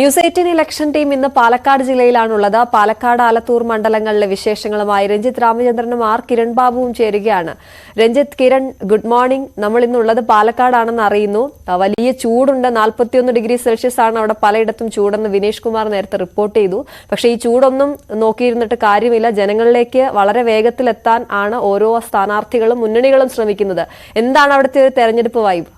News eighteen election team ഇന്ന് പാലക്കാട് ജില്ലയിലാണുള്ളത്. പാലക്കാട് ആലത്തൂർ മണ്ഡലങ്ങളിലെ വിശേഷങ്ങളുമായി രഞ്ജിത്ത് രാമചന്ദ്രനും ആർ കിരൺ ബാബുവും ചേരുകയാണ്. Ranjith Kiran good morning. നമ്മൾ ഇന്നുള്ളത് പാലക്കാടാണെന്ന് അറിയുന്നു. വലിയ ചൂടുണ്ട്. നാൽപ്പത്തിയൊന്ന് ഡിഗ്രി സെൽഷ്യസ് ആണ് അവിടെ പലയിടത്തും ചൂടെന്ന് വിനേഷ് കുമാർ നേരത്തെ റിപ്പോർട്ട് ചെയ്തു. പക്ഷേ ഈ ചൂടൊന്നും നോക്കിയിരുന്നിട്ട് കാര്യമില്ല. ജനങ്ങളിലേക്ക് വളരെ വേഗത്തിലെത്താൻ ആണ് ഓരോ സ്ഥാനാർത്ഥികളും മുന്നണികളും ശ്രമിക്കുന്നത്. എന്താണ് അവിടുത്തെ ഒരു തെരഞ്ഞെടുപ്പ് വൈബ്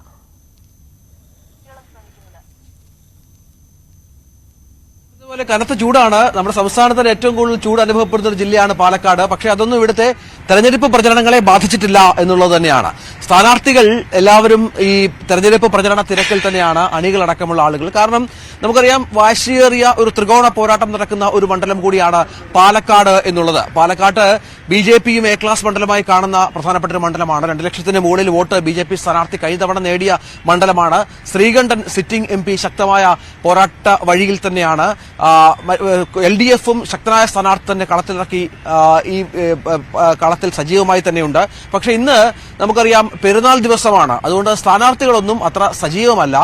അതുപോലെ കനത്ത ചൂടാണ്. നമ്മുടെ സംസ്ഥാനത്തിന് ഏറ്റവും കൂടുതൽ ചൂട് അനുഭവപ്പെടുന്ന ഒരു ജില്ലയാണ് പാലക്കാട്. പക്ഷേ അതൊന്നും ഇവിടുത്തെ തെരഞ്ഞെടുപ്പ് പ്രചരണങ്ങളെ ബാധിച്ചിട്ടില്ല എന്നുള്ളത് തന്നെയാണ്. സ്ഥാനാർത്ഥികൾ എല്ലാവരും ഈ തെരഞ്ഞെടുപ്പ് പ്രചരണ തിരക്കിൽ തന്നെയാണ് അണികളടക്കമുള്ള ആളുകൾ. കാരണം നമുക്കറിയാം വാശിയേറിയ ഒരു ത്രികോണ പോരാട്ടം നടക്കുന്ന ഒരു മണ്ഡലം കൂടിയാണ് പാലക്കാട് എന്നുള്ളത്. പാലക്കാട്ട് ബി ജെ പിയും എ ക്ലാസ് മണ്ഡലമായി കാണുന്ന പ്രധാനപ്പെട്ട ഒരു മണ്ഡലമാണ്. രണ്ട് ലക്ഷത്തിന് മുകളിൽ വോട്ട് ബി ജെ പി സ്ഥാനാർത്ഥി കഴിഞ്ഞ തവണ നേടിയ മണ്ഡലമാണ്. ശ്രീകണ്ഠൻ സിറ്റിംഗ് എം പി ശക്തമായ പോരാട്ട വഴിയിൽ തന്നെയാണ്. എൽ ഡി എഫും ശക്തനായ സ്ഥാനാർത്ഥി തന്നെ കളത്തിലിറക്കി ഈ കളത്തിൽ സജീവമായി തന്നെയുണ്ട്. പക്ഷേ ഇന്ന് നമുക്കറിയാം പെരുന്നാൾ ദിവസമാണ്. അതുകൊണ്ട് സ്ഥാനാർത്ഥികളൊന്നും അത്ര സജീവമല്ല.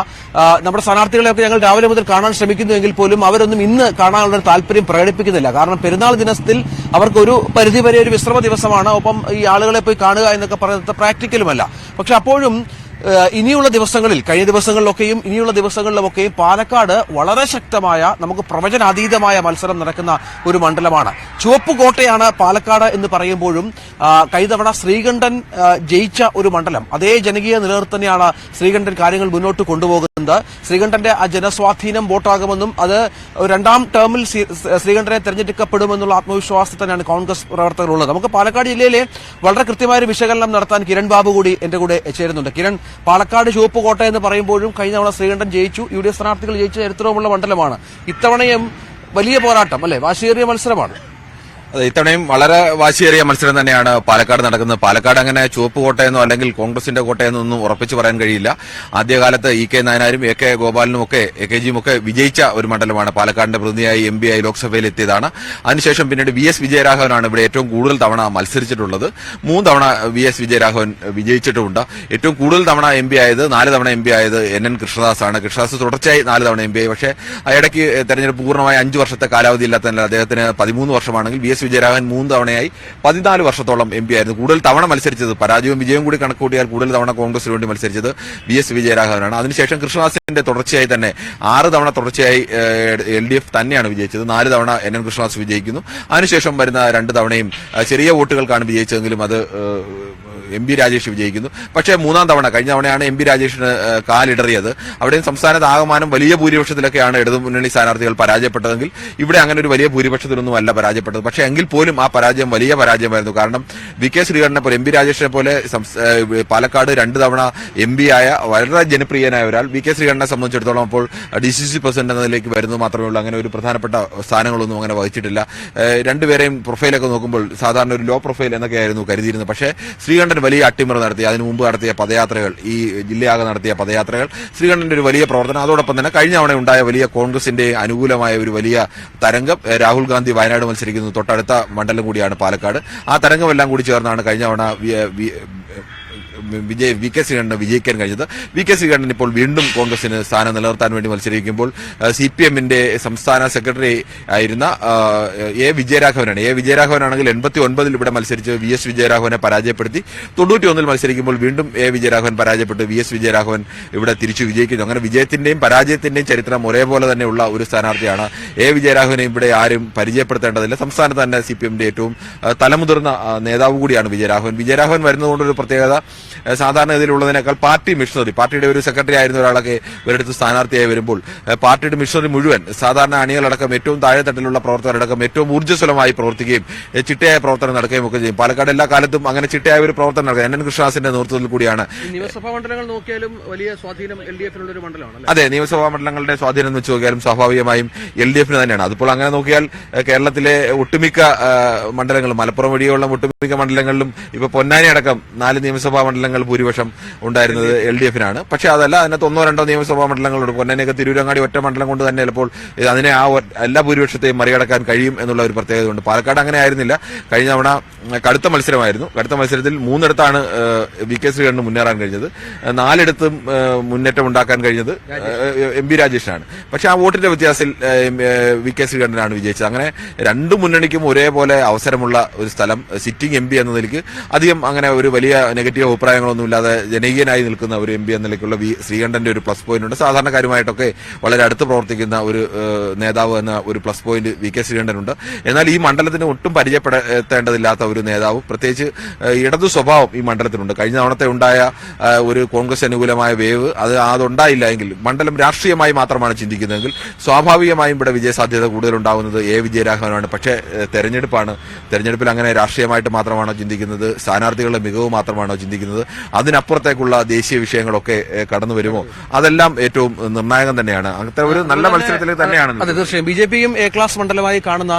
നമ്മുടെ സ്ഥാനാർത്ഥികളെയൊക്കെ ഞങ്ങൾ രാവിലെ മുതൽ കാണാൻ ശ്രമിക്കുന്നുവെങ്കിൽ പോലും അവരൊന്നും ഇന്ന് കാണാനുള്ള താല്പര്യം പ്രകടിപ്പിക്കുന്നില്ല. കാരണം പെരുന്നാൾ ദിനത്തിൽ അവർക്ക് ഒരു പരിധി വരെ ഒരു വിശ്രമ ദിവസമാണ്. ഒപ്പം ഈ ആളുകളെ പോയി കാണുക എന്നൊക്കെ പറയുന്നത് പ്രാക്ടിക്കലുമല്ല. പക്ഷെ അപ്പോഴും ഇനിയുള്ള ദിവസങ്ങളിൽ കഴിഞ്ഞ ദിവസങ്ങളിലൊക്കെയും ഇനിയുള്ള ദിവസങ്ങളിലുമൊക്കെയും പാലക്കാട് വളരെ ശക്തമായ നമുക്ക് പ്രവചനാതീതമായ മത്സരം നടക്കുന്ന ഒരു മണ്ഡലമാണ്. ചുവപ്പ് കോട്ടയാണ് പാലക്കാട് എന്ന് പറയുമ്പോഴും കൈതവണ ശ്രീകണ്ഠൻ ജയിച്ച ഒരു മണ്ഡലം. അതേ ജനകീയ നിലനിർത്തന്നെയാണ് ശ്രീകണ്ഠൻ കാര്യങ്ങൾ മുന്നോട്ട് കൊണ്ടുപോകുന്നത്. ശ്രീകണ്ഠന്റെ ആ ജനസ്വാധീനം വോട്ടാകുമെന്നും അത് രണ്ടാം ടേമിൽ ശ്രീ- ശ്രീകണ്ഠനെ തെരഞ്ഞെടുക്കപ്പെടുമെന്നുള്ള ആത്മവിശ്വാസത്തിൽ തന്നെയാണ് കോൺഗ്രസ് പ്രവർത്തകർ ഉള്ളത് നമുക്ക് പാലക്കാട് ജില്ലയിലെ വളരെ കൃത്യമായ വിശകലനം നടത്താൻ കിരൺ ബാബു കൂടി എന്റെ കൂടെ ചേരുന്നുണ്ട്. കിരൺ പാലക്കാട് ചുവപ്പ് കോട്ട എന്ന് പറയുമ്പോഴും കഴിഞ്ഞ തവണ ശ്രീകണ്ഠൻ ജയിച്ചു. യു ഡി എഫ് സ്ഥാനാർത്ഥികൾ ജയിച്ച ചരിത്രവുമുള്ള മണ്ഡലമാണ്. ഇത്തവണയും വലിയ പോരാട്ടം അല്ലെ? വാശിയേറിയ മത്സരമാണ്. ഇത്തവണയും വളരെ വാശിയേറിയ മത്സരം തന്നെയാണ് പാലക്കാട് നടക്കുന്നത്. പാലക്കാട് അങ്ങനെ ചുവപ്പ് കോട്ടയെന്നോ അല്ലെങ്കിൽ കോൺഗ്രസിന്റെ കോട്ടയെന്നോ ഒന്നും ഉറപ്പിച്ചു പറയാൻ കഴിയില്ല. ആദ്യകാലത്ത് ഇ കെ നായനാരും എ കെ ഗോപാലനും ഒക്കെ എ കെ ജിയും ഒക്കെ വിജയിച്ച ഒരു മണ്ഡലമാണ് പാലക്കാടിന്റെ പ്രതിനിധിയായി എം പി ആയി ലോക്സഭയിൽ എത്തിയതാണ്. അതിനുശേഷം പിന്നീട് വി എസ് വിജയരാഘവനാണ് ഇവിടെ ഏറ്റവും കൂടുതൽ തവണ മത്സരിച്ചിട്ടുള്ളത്. മൂന്ന് തവണ വി എസ് വിജയരാഘവൻ വിജയിച്ചിട്ടുമുണ്ട്. ഏറ്റവും കൂടുതൽ തവണ എം പി ആയത് നാല് തവണ എം പി ആയത് എൻ എൻ കൃഷ്ണദാസ് ആണ് കൃഷ്ണദാസ് തുടർച്ചയായി നാല് തവണ എം പി ആയി. പക്ഷേ ഇടയ്ക്ക് തെരഞ്ഞെടുപ്പ് പൂർണമായി അഞ്ച് വർഷത്തെ കാലാവധി ഇല്ലാത്തതിനാൽ അദ്ദേഹത്തിന് പതിമൂന്ന് വർഷമാണെങ്കിൽ വി എസ് വിജയരാഘവൻ മൂന്ന് തവണയായി പതിനാല് വർഷത്തോളം എം പി ആയിരുന്നു. കൂടുതൽ തവണ മത്സരിച്ചത് പരാജയവും വിജയവും കൂടി കണക്കൂട്ടിയാൽ കൂടുതൽ തവണ കോൺഗ്രസിന് വേണ്ടി മത്സരിച്ചത് വി എസ് വിജയരാഘവനാണ്. അതിനുശേഷം കൃഷ്ണദാസിന്റെ തുടർച്ചയായി തന്നെ ആറ് തവണ തുടർച്ചയായി എൽ ഡി എഫ് തന്നെയാണ് വിജയിച്ചത്. നാല് തവണ എൻ എൻ കൃഷ്ണദാസ് വിജയിക്കുന്നു. അതിനുശേഷം വരുന്ന രണ്ട് തവണയും ചെറിയ വോട്ടുകൾക്കാണ് വിജയിച്ചതെങ്കിലും അത് എം പി രാജേഷ് വിജയിക്കുന്നു. പക്ഷേ മൂന്നാം തവണ കഴിഞ്ഞ തവണയാണ് എം പി രാജേഷിന് കാലിടറിയത്. അവിടെയും സംസ്ഥാനത്ത് ആകമാനം വലിയ ഭൂരിപക്ഷത്തിലൊക്കെയാണ് ഇടതുമുന്നണി സ്ഥാനാർത്ഥികൾ പരാജയപ്പെട്ടതെങ്കിൽ ഇവിടെ അങ്ങനെ ഒരു വലിയ ഭൂരിപക്ഷത്തിലൊന്നും അല്ല പരാജയപ്പെട്ടത്. പക്ഷേ എങ്കിൽ പോലും ആ പരാജയം വലിയ പരാജയമായിരുന്നു. കാരണം വി കെ ശ്രീകണ്ഠനെ പോലെ എം പി രാജേഷിനെ പോലെ പാലക്കാട് രണ്ട് തവണ എം പി ആയ വളരെ ജനപ്രിയനായ ഒരാൾ വി കെ ശ്രീകണ്ഠനെ സംബന്ധിച്ചിടത്തോളം അപ്പോൾ ഡി സി സി പ്രസിഡന്റ് എന്നതിലേക്ക് വരുന്നത് മാത്രമേ ഉള്ളൂ അങ്ങനെ ഒരു പ്രധാനപ്പെട്ട സ്ഥാനങ്ങളൊന്നും അങ്ങനെ വഹിച്ചിട്ടില്ല. രണ്ടുപേരെയും പ്രൊഫൈലൊക്കെ നോക്കുമ്പോൾ സാധാരണ ഒരു ലോ പ്രൊഫൈൽ എന്നൊക്കെയായിരുന്നു കരുതിയിരുന്നത്. പക്ഷേ ശ്രീകണ്ഠൻ വലിയ അട്ടിമറി നടത്തി. അതിനു മുമ്പ് നടത്തിയ പദയാത്രകൾ ഈ ജില്ലയാകെ നടത്തിയ പദയാത്രകൾ ശ്രീകണ്ഠന്റെ ഒരു വലിയ പ്രവർത്തനം. അതോടൊപ്പം തന്നെ കഴിഞ്ഞ തവണ ഉണ്ടായ വലിയ കോൺഗ്രസിന്റെ അനുകൂലമായ ഒരു വലിയ തരംഗം രാഹുൽ ഗാന്ധി വയനാട് മത്സരിക്കുന്നത് തൊട്ടടുത്ത മണ്ഡലം കൂടിയാണ് പാലക്കാട്. ആ തരംഗമെല്ലാം കൂടി ചേർന്നാണ് കഴിഞ്ഞ തവണ വിജയ് വി കെ ശ്രീകണ്ഠന് വിജയിക്കാൻ കഴിഞ്ഞത് വി കെ ശ്രീകണ്ഠൻ ഇപ്പോൾ വീണ്ടും കോൺഗ്രസിന് സ്ഥാനം നിലനിർത്താൻ വേണ്ടി മത്സരിക്കുമ്പോൾ സി പി എമ്മിന്റെ സംസ്ഥാന സെക്രട്ടറി ആയിരുന്ന എ വിജയരാഘവനാണ്. എ വിജയരാഘവനാണെങ്കിൽ എൺപത്തി ഒൻപതിൽ ഇവിടെ മത്സരിച്ച് വി എസ് വിജയരാഘവനെ പരാജയപ്പെടുത്തി. തൊണ്ണൂറ്റി ഒന്നിൽ മത്സരിക്കുമ്പോൾ വീണ്ടും എ വിജയരാഘവൻ പരാജയപ്പെട്ട്. വി എസ് വിജയരാഘവൻ ഇവിടെ തിരിച്ചു വിജയിക്കുന്നു. അങ്ങനെ വിജയത്തിന്റെയും പരാജയത്തിന്റെയും ചരിത്രം ഒരേപോലെ തന്നെയുള്ള ഒരു സ്ഥാനാർത്ഥിയാണ് എ വിജയരാഘവനെ ഇവിടെ ആരും പരിചയപ്പെടുത്തേണ്ടതില്ല. സംസ്ഥാനത്ത് തന്നെ സി പി എമ്മിന്റെ ഏറ്റവും തലമുതിർന്ന നേതാവ് കൂടിയാണ് വിജയരാഘവൻ. വിജയരാഘവൻ വരുന്നതുകൊണ്ടൊരു പ്രത്യേകത സാധാരണഗതിയിലുള്ളതിനേക്കാൾ പാർട്ടി മിഷണറി പാർട്ടിയുടെ ഒരു സെക്രട്ടറി ആയിരുന്ന ഒരാളൊക്കെ ഇവരെടുത്ത് സ്ഥാനാർത്ഥിയായി വരുമ്പോൾ പാർട്ടിയുടെ മിഷണറി മുഴുവൻ സാധാരണ അണികളടക്കം ഏറ്റവും താഴെത്തട്ടിലുള്ള പ്രവർത്തകരടക്കം ഏറ്റവും ഊർജസ്വലമായി പ്രവർത്തിക്കുകയും ചിട്ടയായ പ്രവർത്തനം നടക്കുകയും ഒക്കെ ചെയ്യും. പാലക്കാട് എല്ലാ കാലത്തും അങ്ങനെ ചിട്ടയായ ഒരു പ്രവർത്തനം നടക്കുക എൻ. എൻ. കൃഷ്ണദാസിന്റെ നേതൃത്വത്തിൽ കൂടിയാണ്. നിയമസഭാ മണ്ഡലങ്ങൾ നോക്കിയാലും വലിയ സ്വാധീനം എൽ ഡി എഫിനുള്ള ഒരു മണ്ഡലമാണ് അതെ നിയമസഭാ മണ്ഡലങ്ങളുടെ സ്വാധീനം വെച്ച് നോക്കിയാലും സ്വാഭാവികമായും എൽ ഡി എഫിന് തന്നെയാണ്. അതിപ്പോൾ അങ്ങനെ നോക്കിയാൽ കേരളത്തിലെ ഒട്ടുമിക്ക മണ്ഡലങ്ങളും മലപ്പുറം വഴിയുള്ള ഒട്ടുമിക്ക മണ്ഡലങ്ങളിലും ഇപ്പൊ പൊന്നാനി അടക്കം നാല് നിയമസഭാ മണ്ഡലങ്ങൾ മണ്ഡലങ്ങൾ ഭൂരിപക്ഷം ഉണ്ടായിരുന്നത് എൽ ഡി എഫിനാണ്. പക്ഷേ അതല്ല അതിനകത്ത് ഒന്നോ രണ്ടോ നിയമസഭാ മണ്ഡലങ്ങളുണ്ട് പൊന്നനെയൊക്കെ തിരൂരങ്ങാടി ഒറ്റ മണ്ഡലം കൊണ്ട് തന്നെ ചിലപ്പോൾ അതിനെ ആ എല്ലാ ഭൂരിപക്ഷത്തെയും മറികടക്കാൻ കഴിയും എന്നുള്ള ഒരു പ്രത്യേകത ഉണ്ട് പാലക്കാട് അങ്ങനെ ആയിരുന്നില്ല. കഴിഞ്ഞ തവണ കടുത്ത മത്സരമായിരുന്നു. കടുത്ത മത്സരത്തിൽ മൂന്നിടത്താണ് വി കെ ശ്രീകണ്ഠന് മുന്നേറാൻ കഴിഞ്ഞത്. നാലിടത്തും മുന്നേറ്റം ഉണ്ടാക്കാൻ കഴിഞ്ഞത് എം പി രാജേഷിനാണ്. പക്ഷെ ആ വോട്ടിന്റെ വ്യത്യാസത്തിൽ വി കെ ശ്രീകണ്ഠനാണ് വിജയിച്ചത്. അങ്ങനെ രണ്ടു മുന്നണിക്കും ഒരേപോലെ അവസരമുള്ള ഒരു സ്ഥലം സിറ്റിംഗ് എം പി എന്ന നിലയ്ക്ക് അധികം അങ്ങനെ ഒരു വലിയ നെഗറ്റീവ് അഭിപ്രായങ്ങളൊന്നും ഇല്ലാതെ ജനകീയനായി നിൽക്കുന്ന ഒരു എം പി എന്ന നിലയ്ക്കുള്ള വി ശ്രീകണ്ഠന്റെ ഒരു പ്ലസ് പോയിന്റ് ഉണ്ട്. സാധാരണക്കാരുമായിട്ടൊക്കെ വളരെ അടുത്ത് പ്രവർത്തിക്കുന്ന ഒരു നേതാവ് എന്ന ഒരു പ്ലസ് പോയിന്റ് വി കെ ശ്രീകണ്ഠനുണ്ട്. എന്നാൽ ഈ മണ്ഡലത്തിന് ഒട്ടും പരിചയപ്പെടുത്തേണ്ടതില്ലാത്ത ഒരു നേതാവ് പ്രത്യേകിച്ച് ഇടതു സ്വഭാവം ഈ മണ്ഡലത്തിനുണ്ട്. കഴിഞ്ഞ തവണത്തെ ഉണ്ടായ ഒരു കോൺഗ്രസ് അനുകൂലമായ വേവ് അത് അതുണ്ടായില്ല എങ്കിൽ മണ്ഡലം രാഷ്ട്രീയമായി മാത്രമാണ് ചിന്തിക്കുന്നതെങ്കിൽ സ്വാഭാവികമായും ഇവിടെ വിജയസാധ്യത കൂടുതലുണ്ടാകുന്നത് എ വിജയരാഘവനാണ്. പക്ഷേ തെരഞ്ഞെടുപ്പാണ്. തെരഞ്ഞെടുപ്പിൽ അങ്ങനെ രാഷ്ട്രീയമായിട്ട് മാത്രമാണോ ചിന്തിക്കുന്നത്? സ്ഥാനാർത്ഥികളുടെ മികവ് മാത്രമാണോ ചിന്തിക്കുന്നത്? അതിനപ്പുറത്തേക്കുള്ള ദേശീയ വിഷയങ്ങളൊക്കെ കടന്നു വരുമോ? അതെല്ലാം ഏറ്റവും നിർണായകം തന്നെയാണ്. അങ്ങനത്തെ ഒരു നല്ല മത്സരത്തിൽ തന്നെയാണ് അതെ തീർച്ചയായും. ബി ജെ പിയും എ ക്ലാസ് മണ്ഡലമായി കാണുന്ന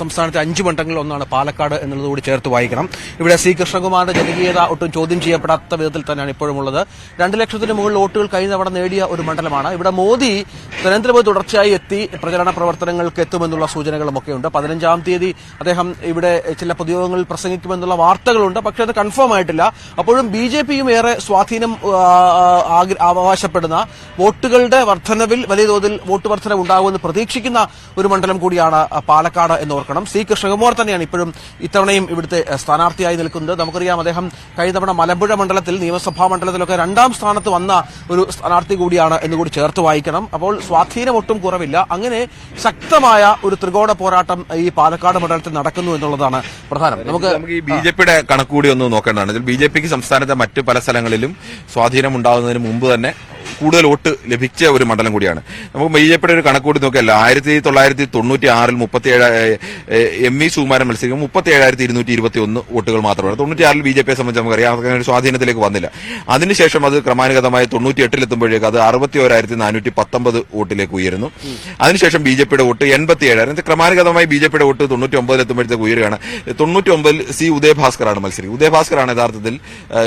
സംസ്ഥാനത്തെ അഞ്ച് മണ്ഡലങ്ങളിൽ ഒന്നാണ് പാലക്കാട് എന്നുള്ളത് കൂടി ചേർത്ത് വായിക്കണം. ഇവിടെ സി കൃഷ്ണകുമാറിന്റെ ജനകീയത ഒട്ടും ചോദ്യം ചെയ്യപ്പെടാത്ത വിധത്തിൽ തന്നെയാണ് ഇപ്പോഴുമുള്ളത് രണ്ട് ലക്ഷത്തിന് മുകളിൽ വോട്ടുകൾ കഴിഞ്ഞ തവണ നേടിയ ഒരു മണ്ഡലമാണ്. ഇവിടെ മോദി നരേന്ദ്രമോദി തുടർച്ചയായി എത്തി പ്രചരണ പ്രവർത്തനങ്ങൾക്ക് എത്തുമെന്നുള്ള സൂചനകളും ഒക്കെ ഉണ്ട്. പതിനഞ്ചാം തീയതി അദ്ദേഹം ഇവിടെ ചില പൊതുയോഗങ്ങളിൽ പ്രസംഗിക്കുമെന്നുള്ള വാർത്തകളുണ്ട്. പക്ഷേ അത് കൺഫേം ആയിട്ടില്ല. അപ്പോഴും ബി ജെ പിയും ഏറെ സ്വാധീനം അവകാശപ്പെടുന്ന വോട്ടുകളുടെ വർധനവിൽ വലിയ തോതിൽ വോട്ട് വർധന ഉണ്ടാകുമെന്ന് പ്രതീക്ഷിക്കുന്ന ഒരു മണ്ഡലം കൂടിയാണ് പാലക്കാട് എന്ന് ഓർക്കണം. സി കൃഷ്ണകുമാർ തന്നെയാണ് ഇപ്പോഴും ഇത്തവണയും ഇവിടുത്തെ സ്ഥാനാർത്ഥിയായി നിൽക്കുന്നത്. നമുക്കറിയാം അദ്ദേഹം കഴിഞ്ഞ തവണ മലമ്പുഴ മണ്ഡലത്തിൽ നിയമസഭാ മണ്ഡലത്തിലൊക്കെ രണ്ടാം സ്ഥാനത്ത് വന്ന ഒരു സ്ഥാനാർത്ഥി കൂടിയാണ് എന്ന് കൂടി ചേർത്ത് വായിക്കണം. അപ്പോൾ സ്വാധീനം ഒട്ടും കുറവില്ല. അങ്ങനെ ശക്തമായ ഒരു ത്രികോണ പോരാട്ടം ഈ പാലക്കാട് മണ്ഡലത്തിൽ നടക്കുന്നു എന്നുള്ളതാണ് പ്രധാനം. നമുക്ക് ബി ജെ പിയുടെ കണക്കുകൂടി ഒന്ന് നോക്കേണ്ടതാണ്. ബി ജെ പിക്ക് സംസ്ഥാനത്തെ മറ്റ് പല സ്ഥലങ്ങളിലും സ്വാധീനം ഉണ്ടാകുന്നതിന് മുമ്പ് തന്നെ കൂടുതൽ വോട്ട് ലഭിച്ച ഒരു മണ്ഡലം കൂടിയാണ്. നമുക്ക് ബി ജെ പിയുടെ ഒരു കണക്കൂടി നോക്കിയല്ല ആയിരത്തി തൊള്ളായിരത്തി തൊണ്ണൂറ്റി ആറിൽ മുപ്പത്തി ഏഴ് എം ഇ സുകുമാരൻ മത്സരിക്കും. മുപ്പത്തി ഏഴായിരത്തി ഇരുന്നൂറ്റി ഇരുപത്തി ഒന്ന് വോട്ടുകൾ മാത്രമാണ്. തൊണ്ണൂറ്റി ആറിൽ ബി ജെ പിയെ സംബന്ധിച്ച് നമുക്കറിയാം. അങ്ങനെ സ്വാധീനത്തിലേക്ക് വന്നില്ല. അതിനുശേഷം അത് ക്രമാനുഗതമായി തൊണ്ണൂറ്റി എട്ടിലെത്തുമ്പോഴേക്ക് അത് അറുപത്തി ഓരായിരത്തി നാനൂറ്റി പത്തൊമ്പത് വോട്ടിലേക്ക് ഉയരുന്നു. അതിനുശേഷം ബി ജെ പിയുടെ വോട്ട് എൺപത്തി ഏഴായിരം ക്രമാനുഗതമായി ബി ജെ പിയുടെ വോട്ട് തൊണ്ണൂറ്റി ഒമ്പതിലെത്തുമ്പോഴത്തേക്ക് ഉയരുകയാണ്. തൊണ്ണൂറ്റി ഒമ്പതിൽ സി ഉദയഭാസ്കറാണ് മത്സരിക്കുന്നത്. ഉദയഭാസ്കറാണ് യഥാർത്ഥത്തിൽ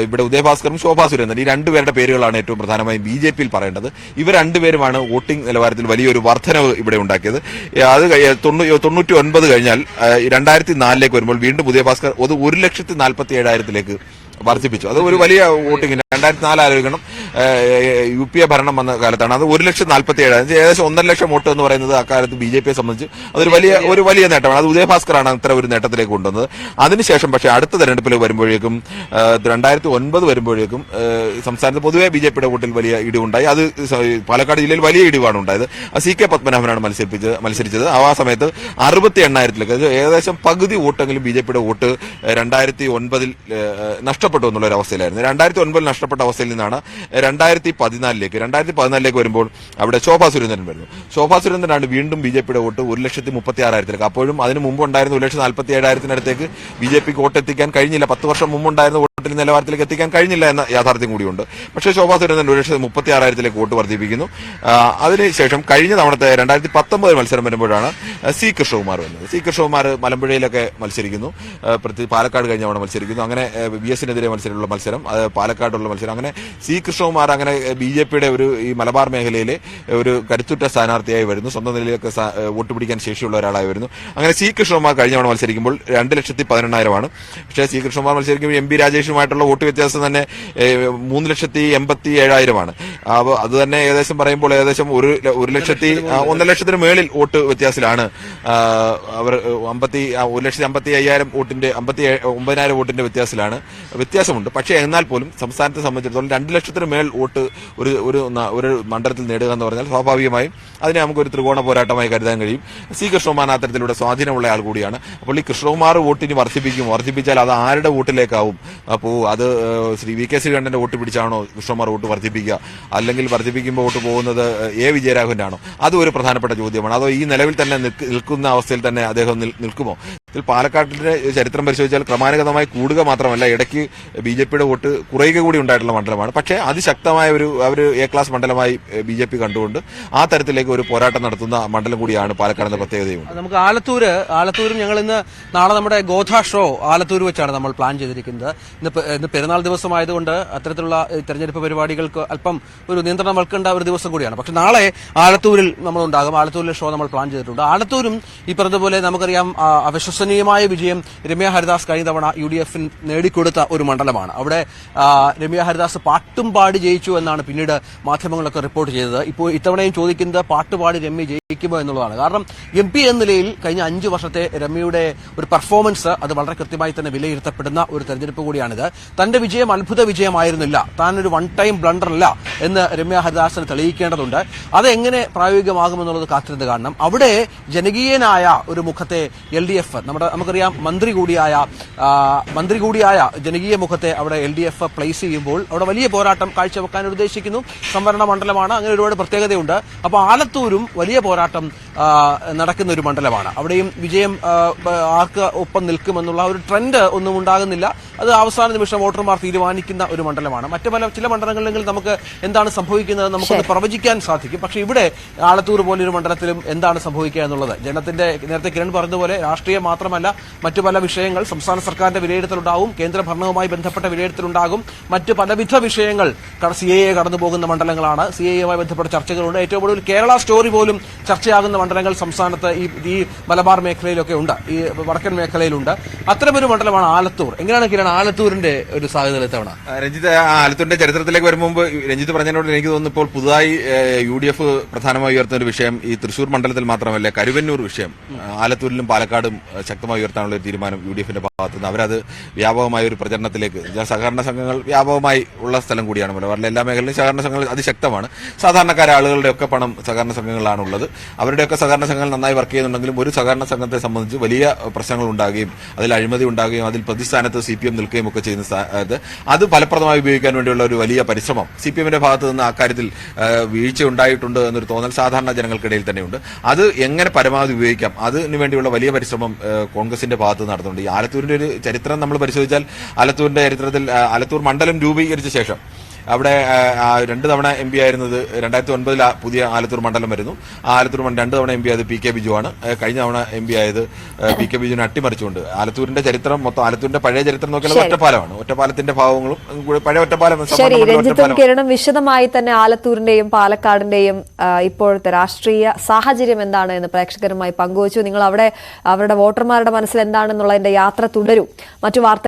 ഇവിടെ ഉദയഭാസ്കറും ശോഭാ സുരേന്ദ്രൻ. ഈ രണ്ടുപേരുടെ പേരുകളാണ് ഏറ്റവും പ്രധാനമായും ബി ജെ പിയിൽ പറയേണ്ടത്. ഇവർ രണ്ടുപേരുമാണ് വോട്ടിംഗ് നിലവാരത്തിൽ വലിയൊരു വർധനവ് ഇവിടെ ഉണ്ടാക്കിയത്. അത് തൊണ്ണൂറ്റി ഒൻപത് കഴിഞ്ഞാൽ രണ്ടായിരത്തി നാലിലേക്ക് വരുമ്പോൾ വീണ്ടും ഉദയഭാസ്കർ അത് ഒരു ലക്ഷത്തി നാൽപ്പത്തി ഏഴായിരത്തിലേക്ക് വർദ്ധിപ്പിച്ചു. അത് ഒരു വലിയ വോട്ടിംഗ് രണ്ടായിരത്തി നാല് ആലോചിക്കണം യു പി എ ഭരണം വന്ന കാലത്താണ്. അത് ഒരു ലക്ഷം നാൽപ്പത്തി ഏഴായിരം ഏകദേശം ഒന്നര ലക്ഷം വോട്ട് എന്ന് പറയുന്നത് അക്കാലത്ത് ബി ജെ പിയെ സംബന്ധിച്ച് അതൊരു വലിയ ഒരു വലിയ നേട്ടമാണ്. അത് ഉദയഭാസ്കറാണ് അത്ര ഒരു നേട്ടത്തിലേക്ക് കൊണ്ടുവന്നത്. അതിനുശേഷം പക്ഷേ അടുത്ത തെരഞ്ഞെടുപ്പിൽ വരുമ്പോഴേക്കും രണ്ടായിരത്തി ഒൻപത് വരുമ്പോഴേക്കും സംസ്ഥാനത്ത് പൊതുവെ ബി ജെ പിയുടെ വോട്ടിൽ വലിയ ഇടിവുണ്ടായി. അത് പാലക്കാട് ജില്ലയിൽ വലിയ ഇടിവാണ് ഉണ്ടായത്. സി കെ പത്മനാഭനാണ് മത്സരിപ്പിച്ചത് മത്സരിച്ചത്. ആ സമയത്ത് അറുപത്തി എണ്ണായിരത്തിലേക്ക് ഏകദേശം പകുതി വോട്ടെങ്കിലും ബി ജെ പിയുടെ വോട്ട് രണ്ടായിരത്തി ഒൻപതിൽ നഷ്ടപ്പെട്ടു എന്നുള്ള ഒരു അവസ്ഥയിലായിരുന്നു. രണ്ടായിരത്തി ഒൻപതിൽ നഷ്ടപ്പെട്ട അവസ്ഥയിൽ നിന്നാണ് രണ്ടായിരത്തി പതിനാലിലേക്ക് രണ്ടായിരത്തി പതിനാലിലേക്ക് വരുമ്പോൾ അവിടെ ശോഭാ സുരേന്ദ്രൻ വരുന്നു ശോഭാ സുരേന്ദ്രനാണ് വീണ്ടും ബി ജെ പിയുടെ വോട്ട് ഒരു ലക്ഷത്തി മുപ്പത്തി ആറായിരത്തിലേക്ക് അപ്പോഴും അതിന് മുമ്പ് ഉണ്ടായിരുന്ന ഒരു ലക്ഷത്തി നാൽപ്പത്തി ഏഴായിരത്തിനടുത്തേക്ക് ബി ജെ പിക്ക് വോട്ട് എത്തിക്കാൻ കഴിഞ്ഞില്ല. പത്ത് വർഷം മുമ്പുണ്ടായിരുന്ന വോട്ടിന്റെ നിലവാരത്തിലേക്ക് എത്തിക്കാൻ കഴിഞ്ഞില്ല എന്ന യാഥാർത്ഥ്യം കൂടിയുണ്ട്. പക്ഷേ ശോഭാ സുരേന്ദ്രൻ ഒരു ലക്ഷത്തി മുപ്പത്തി ആറായിരത്തിലേക്ക് വോട്ട് വർദ്ധിപ്പിക്കുന്നു. അതിനുശേഷം കഴിഞ്ഞ തവണത്തെ രണ്ടായിരത്തി പത്തൊമ്പത് മത്സരം വരുമ്പോഴാണ് സി കൃഷ്ണകുമാർ വന്നത്. സി കൃഷ്ണകുമാർ മലമ്പുഴയിലൊക്കെ മത്സരിക്കുന്നു. പ്രത്യേകിച്ച് പാലക്കാട് കഴിഞ്ഞ തവണ മത്സരിക്കുന്നു. അങ്ങനെ ബി എസിനെതിരെ മത്സരമുള്ള മത്സരം പാലക്കാടുള്ള മത്സരം. അങ്ങനെ സി കൃഷ്ണകുമാർ അങ്ങനെ ബി ജെ പിയുടെ ഒരു ഈ മലബാർ മേഖലയിലെ ഒരു കരുത്തുറ്റ സ്ഥാനാർത്ഥിയായി വരുന്നു. സ്വന്തം നിലയിലൊക്കെ വോട്ട് പിടിക്കാൻ ശേഷിയുള്ള ഒരാളായി വരുന്നു. അങ്ങനെ സി കൃഷ്ണകുമാർ കഴിഞ്ഞ തവണ മത്സരിക്കുമ്പോൾ രണ്ട് ലക്ഷത്തി പതിനെണ്ണായിരമാണ്. പക്ഷേ സി കൃഷ്ണകുമാർ മത്സരിക്കുമ്പോൾ എം പി രാജേഷുമായിട്ടുള്ള വോട്ട് വ്യത്യാസം തന്നെ മൂന്ന് ലക്ഷത്തി എൺപത്തി ഏഴായിരമാണ്. അപ്പോൾ അത് തന്നെ ഏകദേശം പറയുമ്പോൾ ഏകദേശം ഒരു ഒരു ലക്ഷത്തി ഒന്നര ലക്ഷത്തിന് മേളിൽ വോട്ട് വ്യത്യാസത്തിലാണ്. അവർ അമ്പത്തി ഒരു ലക്ഷത്തി അമ്പത്തി അയ്യായിരം വോട്ടിന്റെ അമ്പത്തി ഒമ്പതിനായിരം വോട്ടിന്റെ വ്യത്യാസത്തിലാണ്. വ്യത്യാസമുണ്ട്. പക്ഷേ എന്നാൽ പോലും സംസ്ഥാനത്തെ സംബന്ധിച്ചിടത്തോളം രണ്ട് ലക്ഷത്തിന് മേൽ വോട്ട് ഒരു ഒരു ഒരു മണ്ഡലത്തിൽ നേടുക എന്ന് പറഞ്ഞാൽ സ്വാഭാവികമായും അതിനെ നമുക്ക് ഒരു ത്രികോണ പോരാട്ടമായി കരുതാൻ കഴിയും. സി കൃഷ്ണകുമാർ അത്തരത്തിലൂടെ സ്വാധീനമുള്ള ആൾ കൂടിയാണ് അപ്പോൾ ഈ കൃഷ്ണകുമാർ വോട്ടിന് വർദ്ധിപ്പിക്കും. വർദ്ധിപ്പിച്ചാൽ അത് ആരുടെ വോട്ടിലേക്കാവും? അപ്പോൾ അത് ശ്രീ വി കെ ശ്രീകണ്ഠന്റെ വോട്ട് പിടിച്ചാണോ കൃഷ്ണകുമാർ വോട്ട് വർദ്ധിപ്പിക്കുക? അല്ലെങ്കിൽ വർദ്ധിപ്പിക്കുമ്പോൾ വോട്ട് പോകുന്നത് എ വിജയരാഘവന്റെ ആണോ അതും ഒരു പ്രധാനപ്പെട്ട ചോദ്യമാണ്. അതോ ഈ നിലവിൽ തന്നെ നിൽക്കുന്ന അവസ്ഥയിൽ തന്നെ അദ്ദേഹം നിൽക്കുമോ? ഇതിൽ പാലക്കാട്ടിന്റെ ചരിത്രം പരിശോധിച്ചാൽ ക്രമാനുഗതമായി കൂടുക മാത്രമല്ല ഇടയ്ക്ക് ബി ജെ പിയുടെ വോട്ട് കുറയുക കൂടി ഉണ്ടായിട്ടുള്ള മണ്ഡലമാണ്. പക്ഷേ അതിശക്തമായ ഒരു അവർ എ ക്ലാസ് മണ്ഡലമായി ബി ജെ പി കണ്ടുകൊണ്ട് ആ തരത്തിലേക്ക് ഒരു പോരാട്ടം നടത്തുന്ന മണ്ഡലം കൂടിയാണ് പാലക്കാടിന്റെ പ്രത്യേകതയും. നമുക്ക് ആലത്തൂര് ആലത്തൂരും ഞങ്ങൾ ഇന്ന് നാളെ നമ്മുടെ ഗോധാ ഷോ ആലത്തൂർ വെച്ചാണ് നമ്മൾ പ്ലാൻ ചെയ്തിരിക്കുന്നത്. ഇന്ന് പെരുന്നാൾ ദിവസമായതുകൊണ്ട് അത്തരത്തിലുള്ള തെരഞ്ഞെടുപ്പ് പരിപാടികൾക്ക് അല്പം ഒരു നിയന്ത്രണം വൽക്കേണ്ട ഒരു ദിവസം കൂടിയാണ്. പക്ഷെ നാളെ ആലത്തൂരിൽ നമ്മൾ ഉണ്ടാകും. ആലത്തൂരിലെ ഷോ നമ്മൾ പ്ലാൻ ചെയ്തിട്ടുണ്ട്. ആലത്തൂരും ഈ പറഞ്ഞതുപോലെ നമുക്കറിയാം ആ, അവിശ്വസനീയമായ വിജയം രമ്യ ഹരിദാസ് കഴിഞ്ഞ തവണ യു ഡി എഫിൽ നേടിക്കൊടുത്ത ഒരു മണ്ഡലമാണ്. അവിടെ രമ്യ ഹരിദാസ് പാട്ടും പാടി ജയിച്ചു എന്നാണ് പിന്നീട് മാധ്യമങ്ങളൊക്കെ റിപ്പോർട്ട് ചെയ്തത്. ഇപ്പോൾ ഇത്തവണയും ചോദിക്കുന്നത് പാട്ടുപാടി രമ്യ ജയിക്കുമോ എന്നുള്ളതാണ്. കാരണം എം പി എന്ന നിലയിൽ കഴിഞ്ഞ അഞ്ച് വർഷത്തെ രമ്യയുടെ ഒരു പെർഫോമൻസ് അത് വളരെ കൃത്യമായി തന്നെ വിലയിരുത്തപ്പെടുന്ന ഒരു തെരഞ്ഞെടുപ്പ് കൂടിയാണിത്. തന്റെ വിജയം അത്ഭുത വിജയമായിരുന്നില്ല. താൻ ഒരു വൺ ടൈം ബ്ലണ്ടർ അല്ല എന്ന് രമ്യ ഹരിദാസിന് തെളിയിക്കേണ്ടതുണ്ട്. അത് എങ്ങനെ പ്രായോഗികമാകുമെന്നുള്ളത് കാത്തിരുന്ന് കാണണം. അവിടെ ജനകീയനായ ഒരു മുഖത്തെ എൽ ഡി എഫ് നമ്മുടെ നമുക്കറിയാം മന്ത്രി കൂടിയായ മന്ത്രി കൂടിയായ ജനകീയ മുഖത്തെ അവിടെ എൽ ഡി എഫ് പ്ലേസ് ചെയ്യുമ്പോൾ അവിടെ വലിയ പോരാട്ടം കാഴ്ചവെക്കാൻ ഉദ്ദേശിക്കുന്നു. സംവരണ മണ്ഡലമാണ്. അങ്ങനെ ഒരുപാട് പ്രത്യേകതയുണ്ട്. അപ്പോൾ ആലത്തൂരും വലിയ പോരാട്ടം നടക്കുന്ന ഒരു മണ്ഡലമാണ്. അവിടെയും വിജയം ആർക്ക് ഒപ്പം നിൽക്കുമെന്നുള്ള ഒരു ട്രെൻഡ് ഒന്നും ഉണ്ടാകുന്നില്ല. അത് അവസാന നിമിഷം വോട്ടർമാർ തീരുമാനിക്കുന്ന ഒരു മണ്ഡലമാണ്. മറ്റു പല ചില മണ്ഡലങ്ങളിൽ നമുക്ക് എന്താണ് സംഭവിക്കുന്നത് നമുക്ക് പ്രവചിക്കാൻ സാധിക്കും. പക്ഷെ ഇവിടെ ആലത്തൂർ പോലൊരു മണ്ഡലത്തിലും എന്താണ് സംഭവിക്കുക എന്നുള്ളത്? ജനത്തിന്റെ നേരത്തെ കിരൺ പറഞ്ഞതുപോലെ രാഷ്ട്രീയം മാത്രമല്ല മറ്റു പല വിഷയങ്ങൾ സംസ്ഥാന സർക്കാരിന്റെ വിലയിരുത്തലുണ്ടാവും കേന്ദ്ര ഭരണവുമായി ബന്ധപ്പെട്ട വിലയിരുത്തലുണ്ടാകും മറ്റ് പലവിധ വിഷയങ്ങൾ സി എ കടന്നു പോകുന്ന മണ്ഡലങ്ങളാണ്. സി എയുമായി ബന്ധപ്പെട്ട ചർച്ചകളുണ്ട്. ഏറ്റവും കൂടുതൽ കേരള സ്റ്റോറി പോലും ചർച്ചയാകുന്ന മണ്ഡലങ്ങൾ സംസ്ഥാനത്ത് ഈ ഈ മലബാർ മേഖലയിലൊക്കെ ഉണ്ട്. ഈ വടക്കൻ മേഖലയിലുണ്ട്. അത്തരമൊരു മണ്ഡലമാണ് ആലത്തൂർ. എങ്ങനെയാണ് കിരൺ ആലത്തൂരിന്റെ ഒരു സാധ്യത ഇത്തവണ? രഞ്ജിത്ത് ആലത്തൂരിന്റെ ചരിത്രത്തിലേക്ക് വരും മുമ്പ് രഞ്ജിത്ത് പറഞ്ഞതിനോട് എനിക്ക് തോന്നുന്നു ഇപ്പോൾ പുതുതായി യു ഡി എഫ് പ്രധാനമായി ഉയർത്തുന്ന ഒരു വിഷയം ഈ തൃശൂർ മണ്ഡലത്തിൽ മാത്രമല്ല കരുവന്നൂർ വിഷയം. ആലത്തൂരിലും പാലക്കാടും ശക്തമായി ഉയർത്താനുള്ള ഒരു തീരുമാനം യു ഡി എഫിന്റെ ഭാഗത്ത് നിന്ന്. അവരത് വ്യാപകമായ ഒരു പ്രചരണത്തിലേക്ക് സഹകരണ സംഘങ്ങൾ വ്യാപകമായി ഉള്ള സ്ഥലം കൂടിയാണ് മലബാറിലെ എല്ലാ മേഖലയിലും സഹകരണ സംഘങ്ങൾ അതിശക്തമാണ്. സാധാരണക്കാരെ ആളുകളുടെ ഒക്കെ പണം സഹകരണ സംഘങ്ങളാണുള്ളത് അവരുടെയൊക്കെ സഹകരണ സംഘങ്ങൾ നന്നായി വർക്ക് ചെയ്യുന്നുണ്ടെങ്കിലും ഒരു സഹകരണ സംഘത്തെ സംബന്ധിച്ച് വലിയ പ്രശ്നങ്ങൾ ഉണ്ടാകുകയും അതിൽ അഴിമതി ഉണ്ടാകുകയും അതിൽ പ്രതിസ്ഥാനത്ത് സി പി എം നിൽക്കുകയും ഒക്കെ ചെയ്യുന്ന സ്ഥാനത്ത് അത് ഫലപ്രദമായി ഉപയോഗിക്കാൻ വേണ്ടിയുള്ള ഒരു വലിയ പരിശ്രമം. സി പി എമ്മിന്റെ ഭാഗത്ത് നിന്ന് അക്കാര്യത്തിൽ കാര്യത്തിൽ വീഴ്ച ഉണ്ടായിട്ടുണ്ട് എന്നൊരു തോന്നൽ സാധാരണ ജനങ്ങൾക്കിടയിൽ തന്നെയുണ്ട്. അത് എങ്ങനെ പരമാവധി ഉപയോഗിക്കാം? അതിന് വേണ്ടിയുള്ള വലിയ പരിശ്രമം കോൺഗ്രസിന്റെ ഭാഗത്ത് നിന്ന് നടത്തുന്നുണ്ട് ഈ ആലത്തൂരിന്റെ ഒരു ചരിത്രം നമ്മൾ പരിശോധിച്ചാൽ ആലത്തൂരിന്റെ ചരിത്രത്തിൽ ആലത്തൂർ മണ്ഡലം രൂപീകരിച്ച ശേഷം അവിടെ രണ്ട് തവണ എം പി ആയിരുന്നത് രണ്ടായിരത്തി ഒൻപതിൽ പുതിയ ആലത്തൂർ മണ്ഡലം വരുന്നു. ആ ആലത്തൂർ മണ്ഡലം രണ്ട് തവണ എം പി ആയത് പി കെ ബിജു ആണ്. കഴിഞ്ഞ തവണ എം പി ആയത് പി കെ ബിജുവിനെ അട്ടിമറിച്ചുകൊണ്ട്. ആലത്തൂരിന്റെ ചരിത്രം മൊത്തം ആലത്തൂരിന്റെ പഴയ ചരിത്രം നോക്കിയാൽ. ഒറ്റപ്പാലമാണ്. ഒറ്റപ്പാലത്തിന്റെ ഭാവങ്ങളും പഴയ ഒറ്റപ്പാലം ശരി രഞ്ജിത്തും കിരണും വിശദമായി തന്നെ ആലത്തൂരിന്റെയും പാലക്കാടിന്റെയും ഇപ്പോഴത്തെ രാഷ്ട്രീയ സാഹചര്യം എന്താണ് എന്ന് പ്രേക്ഷകരുമായി പങ്കുവച്ചു. നിങ്ങൾ അവിടെ അവരുടെ വോട്ടർമാരുടെ മനസ്സിൽ എന്താണെന്നുള്ളതിന്റെ യാത്ര തുടരും. മറ്റു വാർത്ത